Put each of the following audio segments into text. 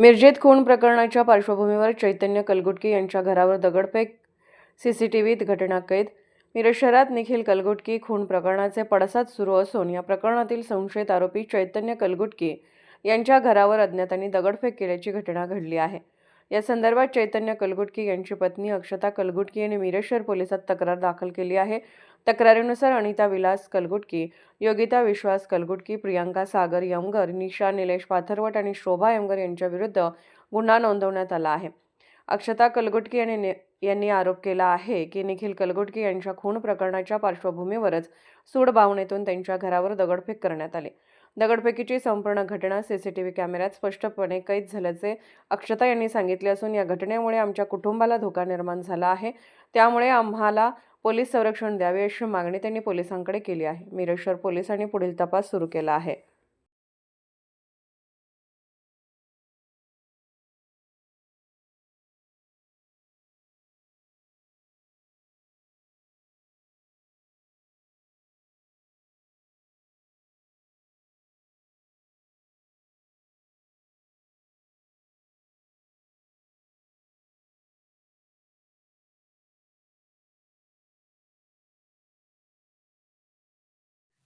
मिरजेत खून प्रकरणाच्या पार्श्वभूमीवर चैतन्य कलगुटकी यांच्या घरावर दगडफेक सीसीटीव्हीत घटना कैद मिरज शहरात निखिल कलगुटकी खून प्रकरणाचे पडसाद सुरू असून या प्रकरणातील संशयित आरोपी चैतन्य कलगुटकी यांच्या घरावर अज्ञातांनी दगडफेक केल्याची घटना घडली आहे. या संदर्भात चैतन्य कलगुटकी यांची पत्नी अक्षता कलगुटकी यांनी मिरेश्वर पोलिसात तक्रार दाखल केली आहे. तक्रारीनुसार अनिता विलास कलगुटकी योगिता विश्वास कलगुटकी प्रियांका सागर यमगर निशा निलेश पाथरवट आणि शोभा यमगर यांच्याविरुद्ध गुन्हा नोंदवण्यात आला आहे. अक्षता कलगुटकी यांनी यांनी आरोप केला आहे की निखिल कलगुटकी यांच्या खून प्रकरणाच्या पार्श्वभूमीवरच सूड भावनेतून त्यांच्या घरावर दगडफेक करण्यात आली. दगडफेकीची संपूर्ण घटना सीसीटीव्ही कॅमेऱ्यात स्पष्टपणे कैद झाल्याचे अक्षता यांनी सांगितले असून या घटनेमुळे आमच्या कुटुंबाला धोका निर्माण झाला आहे. त्यामुळे आम्हाला पोलीस संरक्षण द्यावे अशी मागणी त्यांनी पोलिसांकडे केली आहे. मिरेश्वर पोलिसांनी पुढील तपास सुरू केला आहे.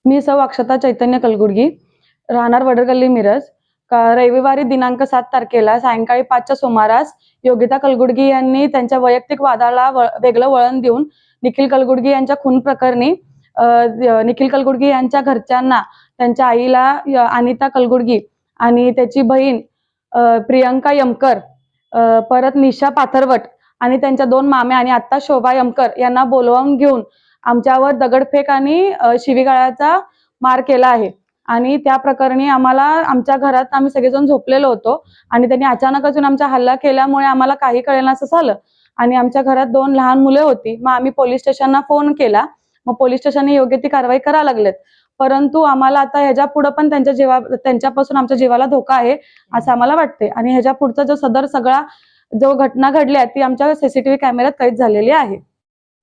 मी सौ अक्षता चैतन्य कलगुडगी. राहणार वडरगल्ली मिरज. का रविवारी दिनांक सात तारखेला सायंकाळी पाचच्या सुमारास योगिता कलगुडगी यांनी त्यांच्या वैयक्तिक वादाला वेगळं वळण देऊन निखिल कलगुडगी यांच्या खून प्रकरणी निखिल कलगुडगी यांच्या घरच्यांना त्यांच्या आईला अनिता कलगुडगी आणि त्याची बहीण प्रियंका यमकर परत निशा पाथरवट आणि त्यांच्या दोन माम्या आणि आत्ता शोभा यमकर यांना बोलवून घेऊन आमच्यावर दगडफेक आणि शिवीगाळ्याचा शिवीगाळाचा मार केला आहे. आणि त्या प्रकरणी आम्हाला आमच्या घरात आम्ही सगळेजण झोपलेलो होतो आणि त्यांनी अचानकच येऊन आमच्या हल्ला केल्यामुळे आम्हाला काही कळेल असं झालं. आणि आमच्या घरात दोन लहान मुले होती. मग आम्ही पोलीस स्टेशनला फोन केला. मग पोलीस स्टेशनने योग्य ती कारवाई करायला लागलेत. परंतु आम्हाला आता ह्याच्या पुढे पण त्यांच्या जीवा त्यांच्यापासून आमच्या जीवाला धोका आहे असं आम्हाला वाटते आणि ह्याच्या पुढचा जो सदर सगळा जो घटना घडली आहे ती आमच्या सीसीटीव्ही कॅमेऱ्यात कैद झालेली आहे.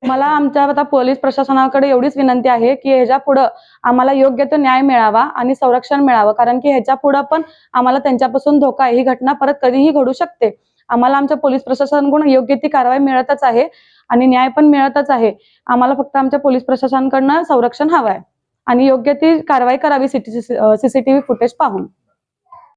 मला आमच्या आता पोलीस प्रशासनाकडे एवढीच विनंती आहे की ह्याच्या पुढं आम्हाला योग्य तो न्याय मिळावा आणि संरक्षण मिळावं. कारण की ह्याच्या पुढं पण आम्हाला त्यांच्यापासून धोका आहे. ही घटना परत कधीही घडू शकते. आम्हाला आमच्या पोलीस प्रशासनाकडून योग्य ती कारवाई मिळतच आहे आणि न्याय पण मिळतच आहे. आम्हाला फक्त आमच्या पोलीस प्रशासनाकडनं संरक्षण हवं आहे आणि योग्य ती कारवाई करावी. सीसीटीव्ही फुटेज पाहून.